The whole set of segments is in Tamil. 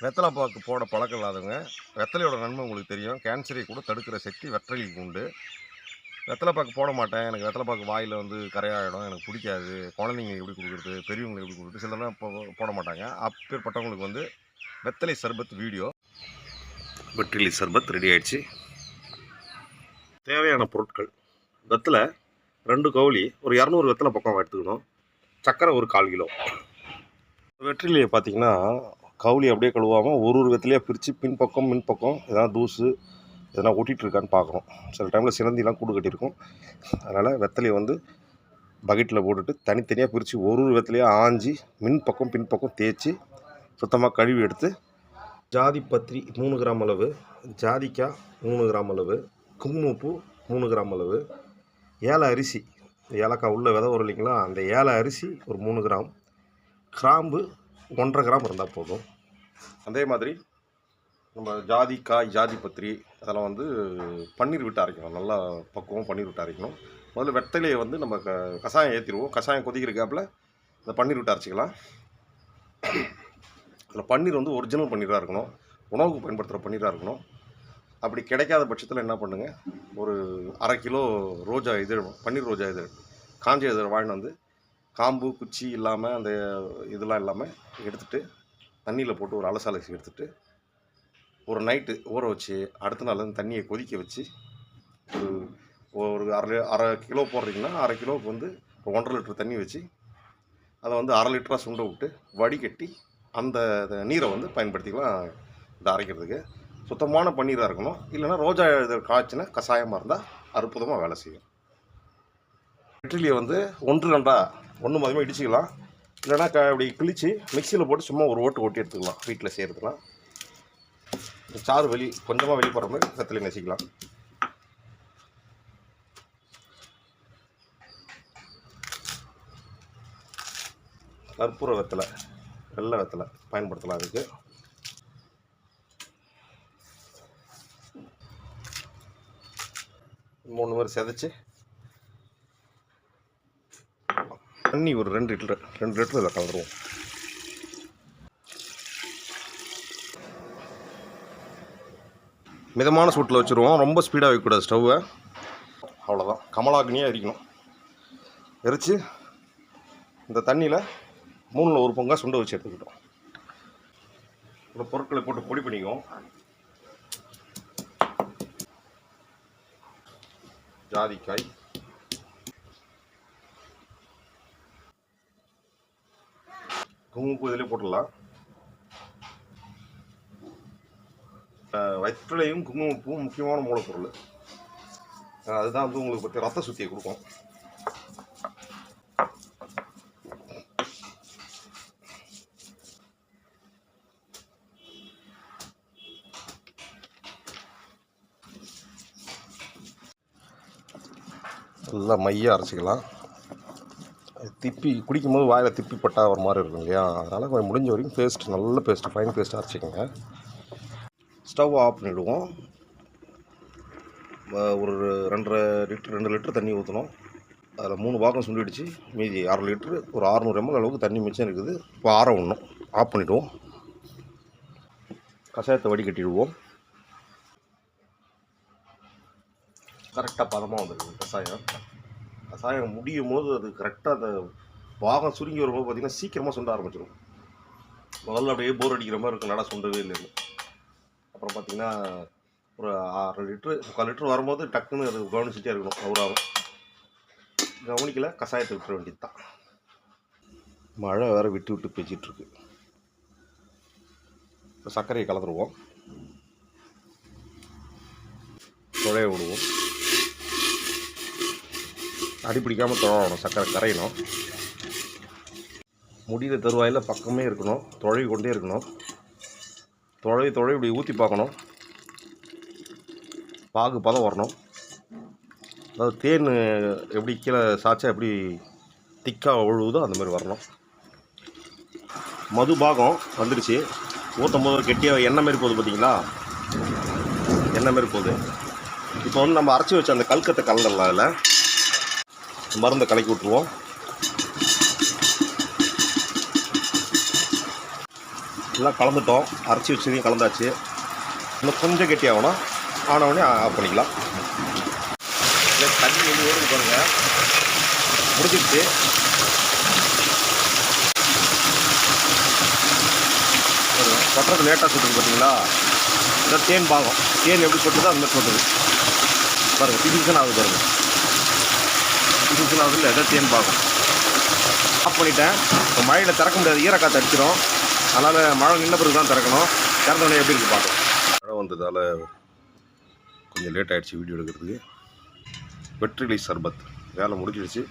வெத்தலை பாக்கு போட பழக்கம் இல்லாதவங்க வெத்தலையோட நன்மை உங்களுக்கு தெரியும். கேன்சரை கூட தடுக்கிற சக்தி வெத்தலைக்கு உண்டு. வெத்தலை பாக்கு போட மாட்டேன். எனக்கு வெத்தலை பாக்கு வாயில் வந்து கரையாயிடும். எனக்கு பிடிக்காது. குழந்தைங்க எப்படி கொடுக்குறது? பெரியவங்களுக்கு எப்படி கொடுக்குறது? சிலர்லாம் போட மாட்டாங்க. அப்பேற்பட்டவங்களுக்கு வந்து வெத்தலை சர்பத் வீடியோ. வெற்றிலை சர்பத் ரெடி ஆயிடுச்சு. தேவையான பொருட்கள். வெத்தலை ரெண்டு கவுளி ஒரு இரநூறு வெத்தலை பக்கம் எடுத்துக்கணும். சர்க்கரை ஒரு கால் கிலோ. வெற்றிலையை பார்த்திங்கன்னா கவுளி அப்படியே கழுவாமல் ஒரு ஒரு விதத்துலேயே பிரித்து பின்பக்கம் மின்பக்கம் எதனா தூசு எதனா ஒட்டிகிட்டு இருக்கான்னு பார்க்குறோம் சில டைமில் சிலந்திலாம் கூடு கட்டியிருக்கும். அதனால் வெத்தலையை வந்து பக்கெட்டில் போட்டுட்டு தனித்தனியாக பிரித்து ஒரு ஒரு விதத்துலேயே ஆஞ்சி மின்பக்கம் பின்பக்கம் தேய்ச்சி சுத்தமாக கழுவி எடுத்து ஜாதி பத்திரி மூணு கிராம் அளவு ஜாதிக்காய் மூணு கிராம் அளவு குங்குமப்பூ மூணு கிராம் அளவு ஏலை அரிசி ஏலக்காய் உள்ள விதை வரும் இல்லைங்களா? அந்த ஏலை அரிசி ஒரு மூணு கிராம் கிராம்பு ஒன்றரை கிராம் இருந்தால் போதும். அதே மாதிரி நம்ம ஜாதி காய் ஜாதி பத்திரி அதெல்லாம் வந்து பன்னீர் விட்டு அரைக்கணும். நல்லா பக்குவம் பன்னீர் விட்டு அரைக்கணும். முதல்ல வெத்தலையை வந்து நம்ம க கஷாயம் ஏற்றிடுவோம் கஷாயம் கொதிக்கிற கேப்பில் இந்த பன்னீர் விட்டு அரைச்சிக்கலாம். அதில் பன்னீர் வந்து ஒரிஜினல் பன்னீராக இருக்கணும். உணவுக்கு பயன்படுத்துகிற பன்னீராக இருக்கணும். அப்படி கிடைக்காத பட்சத்தில் என்ன பண்ணுங்கள் ஒரு அரை கிலோ ரோஜா இதழ் பன்னீர் ரோஜா இதழ் காஞ்ச இதழ் வாங்கிட்டு வந்து காம்பு குச்சி இல்லாமல் அந்த இதெல்லாம் இல்லாமல் எடுத்துட்டு தண்ணியில் போட்டு ஒரு அலசு அலசி எடுத்துட்டு ஒரு நைட்டு ஊற வச்சு அடுத்த நாள் வந்து தண்ணியை கொதிக்க வச்சு ஒரு ஒரு அரை அரை கிலோ போடுறீங்கன்னா அரை கிலோவுக்கு வந்து ஒரு ஒன்றரை லிட்டர் தண்ணி வச்சு அதை வந்து அரை லிட்டராக சுண்ட விட்டு வடிகட்டி அந்த நீரை வந்து பயன்படுத்திக்கலாம் இதை அரைக்கிறதுக்கு. சுத்தமான பன்னீராக இருக்கணும். இல்லைன்னா ரோஜா இதழ் காய்ச்சினா கஷாயமாக இருந்தால் அற்புதமாக வேலை செய்யும். வெற்றிலையை வந்து ஒன்று ரெண்டாக ஒன்று மதியமாக இடிச்சிக்கலாம். இல்லைன்னா க இப்படி கிழிச்சு மிக்சியில் போட்டு சும்மா ஒரு ஓட்டு ஓட்டி எடுத்துக்கலாம். வீட்டில் செய்கிறதுலாம் சாறு வெளி கொஞ்சமாக வெளியே போகிற மாதிரி சத்தில் நசிக்கலாம். கற்பூர வெத்தலை வெள்ளை வெத்தலை பயன்படுத்தலாம் அதுக்கு. மூணு பேர் செதைச்சு தண்ணி ஒரு ரெண்டு லிட்டர் ரெண்டு லிட்டர் இதில் கலந்துருவோம் மிதமான சூட்டில் வச்சுருவோம். ரொம்ப ஸ்பீடாக வைக்கக்கூடாது ஸ்டவ்வை அவ்வளோதான் கமலாக்னியாக எரிக்கணும். எரித்து இந்த தண்ணியில் மூணில் ஒரு பங்காக சுண்ட வச்சு எடுத்துக்கிட்டோம். இந்த பொருட்களை போட்டு பொடி பண்ணிக்குவோம். ஜாதிக்காய். குங்குமப்பூ இதிலே போட்டுடலாம். வயிற்றுலையும் குங்குமப்பூவும் முக்கியமான மூலப்பொருள். அதுதான் வந்து உங்களுக்கு பற்றி ரத்த சுத்தியை கொடுக்கும். நல்லா மையாக அரைச்சிக்கலாம். திப்பி குடிக்கும்போது வாயில் திப்பி பட்டா ஒரு மாதிரி இருக்கும் இல்லையா? அதனால் கொஞ்சம் முடிஞ்ச வரைக்கும் பேஸ்ட் நல்ல பேஸ்ட்டு ஃபைன் பேஸ்ட்டாக அரைச்சிக்கோங்க. ஸ்டவ் ஆஃப் பண்ணிவிடுவோம் ஒரு ரெண்டரை லிட்டர் ரெண்டு லிட்டர் தண்ணி ஊற்றணும் அதில் மூணு பாகம் சுண்டிடுச்சு. மீதி அரை லிட்ரு ஒரு அறநூறு எம்எல் அளவுக்கு தண்ணி மிச்சம் இருக்குது. இப்போ ஆற விடணும். ஆஃப் பண்ணிவிடுவோம் கஷாயத்தை வடிகட்டிடுவோம். கரெக்டாக பதமாக வந்துருக்கு கஷாயம். கஷாயம் முடியும் போது அது கரெக்டாக அந்த பாகம் சுருங்கி வரும்போது பார்த்திங்கன்னா சீக்கிரமாக சுண்ட ஆரம்பிச்சிடும் முதல்ல அப்படியே போர் அடிக்கிற மாதிரி இருக்கும் நடா சுண்டவே இல்லைன்னு. அப்புறம் பார்த்திங்கன்னா ஒரு ஆறு லிட்ரு முக்கால் லிட்ரு வரும்போது டக்குன்னு அது கவனிச்சுட்டே இருக்கணும் அவராகும் கவனிக்கல கஷாயத்தை விட்டுற வேண்டியது தான் மழை வேறு விட்டு விட்டு பேச்சிட்ருக்கு இப்போ சர்க்கரையை கலந்துருவோம். துழைய விடுவோம். அடி பிடிக்காமல் துழணும் சக்கரை கரையணும். முடிகிற தருவாயில் பக்கமே இருக்கணும் துழவி கொண்டே இருக்கணும். தொழவி தொழவி இப்படி ஊற்றி பார்க்கணும். பாகு பதம் வரணும். அதாவது தேன் எப்படி கீழே சாய்ச்சா எப்படி திக்காக ஒழுகுதோ அந்த மாதிரி வரணும். மது பாகம் வந்துடுச்சு. ஊற்றும் போது கெட்டியாக எண்ணெய் மாரி போகுது பார்த்தீங்களா? எண்ணெய் மாரி போகுது. இப்போ வந்து நம்ம அரைச்சி வச்ச அந்த கல்கத்தை கலந்துடலாம் அதில் மருந்தை கலக்கி விட்ருவோம் எல்லாம் கலந்துட்டோம். அரைச்சி வச்சதையும் கலந்தாச்சு. இன்னும் கொஞ்சம் கெட்டி ஆகணும். ஆனவுடனே ஆஃப் பண்ணிக்கலாம். இல்லை தண்ணி வெளியே ஓடுது பாருங்கள் முடிஞ்சிடுச்சு கொட்டுறது லேட்டாக சுட்டுது பார்த்தீங்களா இந்த தேன் பாகம். தேன் எப்படி கொட்டுதோ அந்த மாதிரி பாருங்கள் பாருங்க பிசிக்ஷன் ஆகுது பாருங்கள் பிசிக்ஷன் இல்லை எதாவது தேன் ஆஃப் பண்ணிட்டேன். இப்போ மழையில் திறக்க முடியாது. ஈரக்காற்று அடிச்சிடும் அதனால் மழை நின்ன பிறகு தான் திறக்கணும். திறந்தோடனே எப்படி இருக்கு பார்க்கலாம் மழை வந்ததால் கொஞ்சம் லேட் ஆகிடுச்சு வீடியோ எடுக்கிறதுக்கு. வெற்றிலை சர்பத். வேலை முடிஞ்சிடுச்சு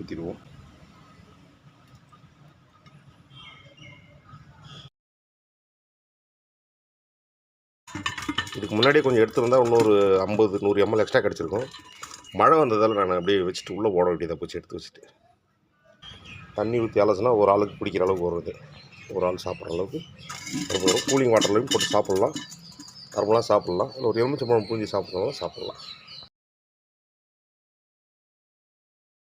ஊற்றிடுவோம் இதுக்கு முன்னாடியே கொஞ்சம் எடுத்துருந்தால் இன்னொரு ஐம்பது நூறு எம்எல் எக்ஸ்ட்ரா கிடச்சிருக்கும். மழை வந்ததால் நான் அப்படியே வச்சுட்டு உள்ளே ஓட வேண்டியதை போச்சு எடுத்து வச்சுட்டு. தண்ணி ஊற்றி அலசினா ஒரு ஆளுக்கு பிடிக்கிற அளவுக்கு வருது. ஒரு ஆள் சாப்பிட்ற அளவுக்கு. வரும் கூலிங் வாட்டர்லையும் போட்டு சாப்பிட்லாம். தரமெல்லாம் சாப்பிட்லாம். இல்லை ஒரு எலுமிச்சம்பழம் பூஞ்சி சாப்பிட்றதுனால சாப்பிட்லாம்.